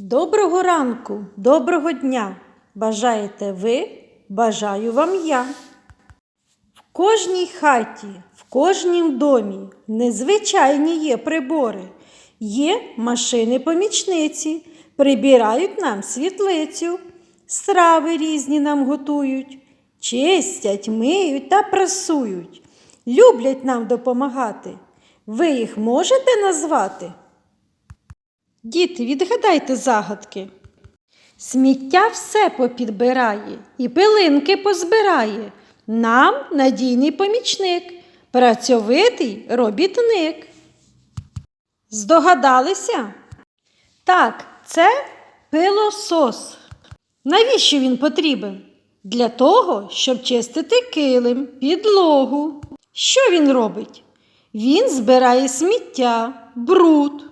Доброго ранку, доброго дня. Бажаєте ви, бажаю вам я. В кожній хаті, в кожнім домі незвичайні є прибори. Є машини-помічниці, прибирають нам світлицю, страви різні нам готують, чистять, миють та прасують. Люблять нам допомагати. Ви їх можете назвати? Діти, відгадайте загадки. Сміття все попідбирає і пилинки позбирає. Нам надійний помічник, працьовитий робітник. Здогадалися? Так, це пилосос. Навіщо він потрібен? Для того, щоб чистити килим, підлогу. Що він робить? Він збирає сміття, бруд.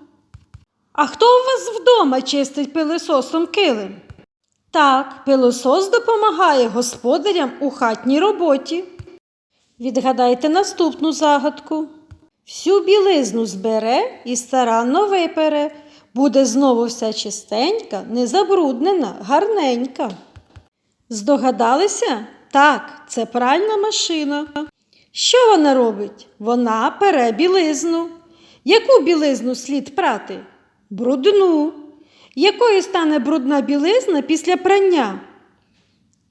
А хто у вас вдома чистить пилососом килим? Так, пилосос допомагає господарям у хатній роботі. Відгадайте наступну загадку. Всю білизну збере і старанно випере. Буде знову вся чистенька, незабруднена, гарненька. Здогадалися? Так, це пральна машина. Що вона робить? Вона пере білизну. Яку білизну слід прати? Брудну. Якою стане брудна білизна після прання?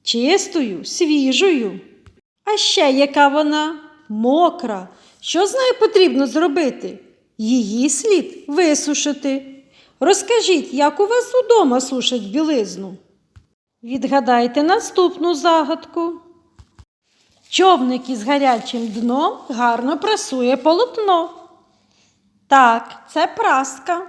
Чистою, свіжою. А ще яка вона? Мокра. Що з нею потрібно зробити? Її слід висушити. Розкажіть, як у вас удома сушать білизну? Відгадайте наступну загадку. Човник із гарячим дном гарно прасує полотно. Так, це праска.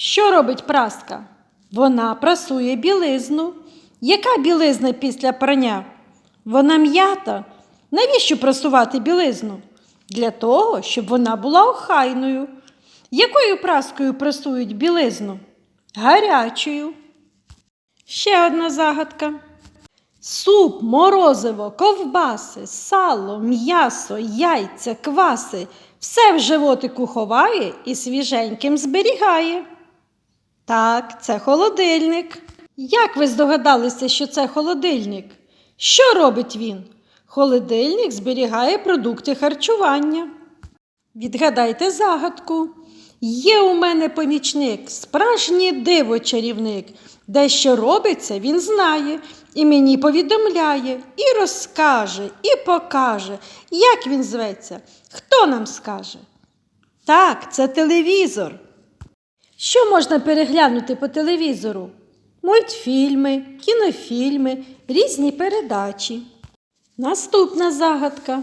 Що робить праска? Вона прасує білизну. Яка білизна після прання? Вона м'ята. Навіщо прасувати білизну? Для того, щоб вона була охайною. Якою праскою прасують білизну? Гарячою. Ще одна загадка. Суп, морозиво, ковбаси, сало, м'ясо, яйця, кваси все в животику ховає і свіженьким зберігає. Так, це холодильник. Як ви здогадалися, що це холодильник? Що робить він? Холодильник зберігає продукти харчування. Відгадайте загадку. Є у мене помічник, справжнє диво чарівник. Де що робиться, він знає, і мені повідомляє, і розкаже, і покаже, як він зветься. Хто нам скаже? Так, це телевізор. Що можна переглянути по телевізору? Мультфільми, кінофільми, різні передачі. Наступна загадка.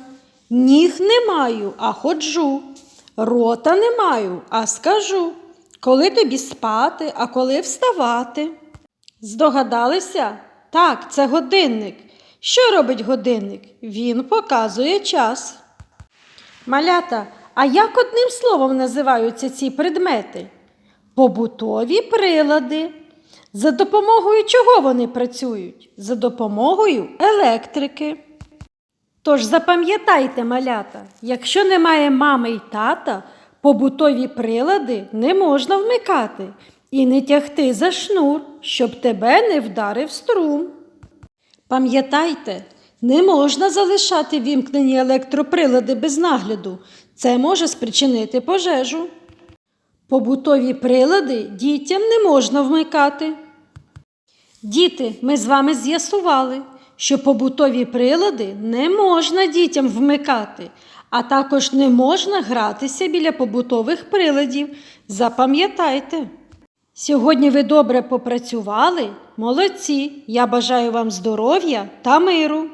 Ніг не маю, а ходжу. Рота не маю, а скажу. Коли тобі спати, а коли вставати. Здогадалися? Так, це годинник. Що робить годинник? Він показує час. Малята, а як одним словом називаються ці предмети? Побутові прилади. За допомогою чого вони працюють? За допомогою електрики. Тож запам'ятайте, малята, якщо немає мами й тата, побутові прилади не можна вмикати і не тягти за шнур, щоб тебе не вдарив струм. Пам'ятайте, не можна залишати вімкнені електроприлади без нагляду. Це може спричинити пожежу. Побутові прилади дітям не можна вмикати. Діти, ми з вами з'ясували, що побутові прилади не можна дітям вмикати, а також не можна гратися біля побутових приладів. Запам'ятайте. Сьогодні ви добре попрацювали. Молодці! Я бажаю вам здоров'я та миру.